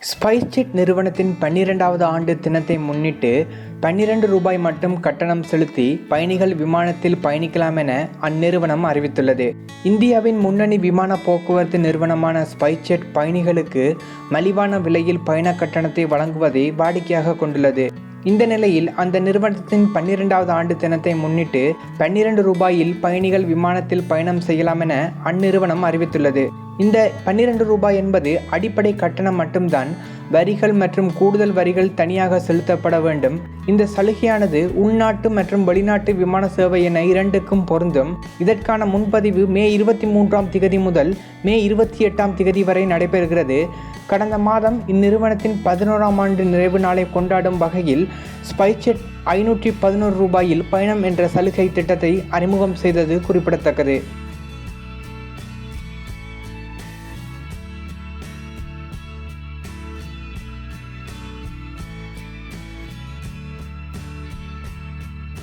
SpiceJet நிறுவனத்தின் பன்னிரெண்டாவது ஆண்டு தினத்தை முன்னிட்டு பன்னிரண்டு ரூபாய் மட்டும் கட்டணம் செலுத்தி பயணிகள் விமானத்தில் பயணிக்கலாம் என அந்நிறுவனம் அறிவித்துள்ளது. இந்தியாவின் முன்னணி விமான போக்குவரத்து நிறுவனமான ஸ்பைஸ்ஜெட் பயணிகளுக்கு மலிவான விலையில் பயண கட்டணத்தை வழங்குவதை வாடிக்கையாக கொண்டுள்ளது. இந்த நிலையில் அந்த நிறுவனத்தின் பன்னிரெண்டாவது ஆண்டு தினத்தை முன்னிட்டு பன்னிரண்டு ரூபாயில் பயணிகள் விமானத்தில் பயணம் செய்யலாம் என அந்நிறுவனம் அறிவித்துள்ளது. இந்த பன்னிரண்டு ரூபாய் என்பது அடிப்படை கட்டணம் மட்டும்தான். வரிகள் மற்றும் கூடுதல் வரிகள் தனியாக செலுத்தப்பட வேண்டும். இந்த சலுகையானது உள்நாட்டு மற்றும் வெளிநாட்டு விமான சேவை என இரண்டுக்கும் பொருந்தும். இதற்கான முன்பதிவு மே இருபத்தி மூன்றாம் திகதி முதல் மே இருபத்தி எட்டாம் திகதி வரை நடைபெறுகிறது. கடந்த மாதம் இந்நிறுவனத்தின் பதினோராம் ஆண்டு நிறைவு நாளை கொண்டாடும் வகையில் ஸ்பைசெட் ஐநூற்றி பதினோரு ரூபாயில் பயணம் என்ற சலுகை திட்டத்தை அறிமுகம் செய்தது குறிப்பிடத்தக்கது.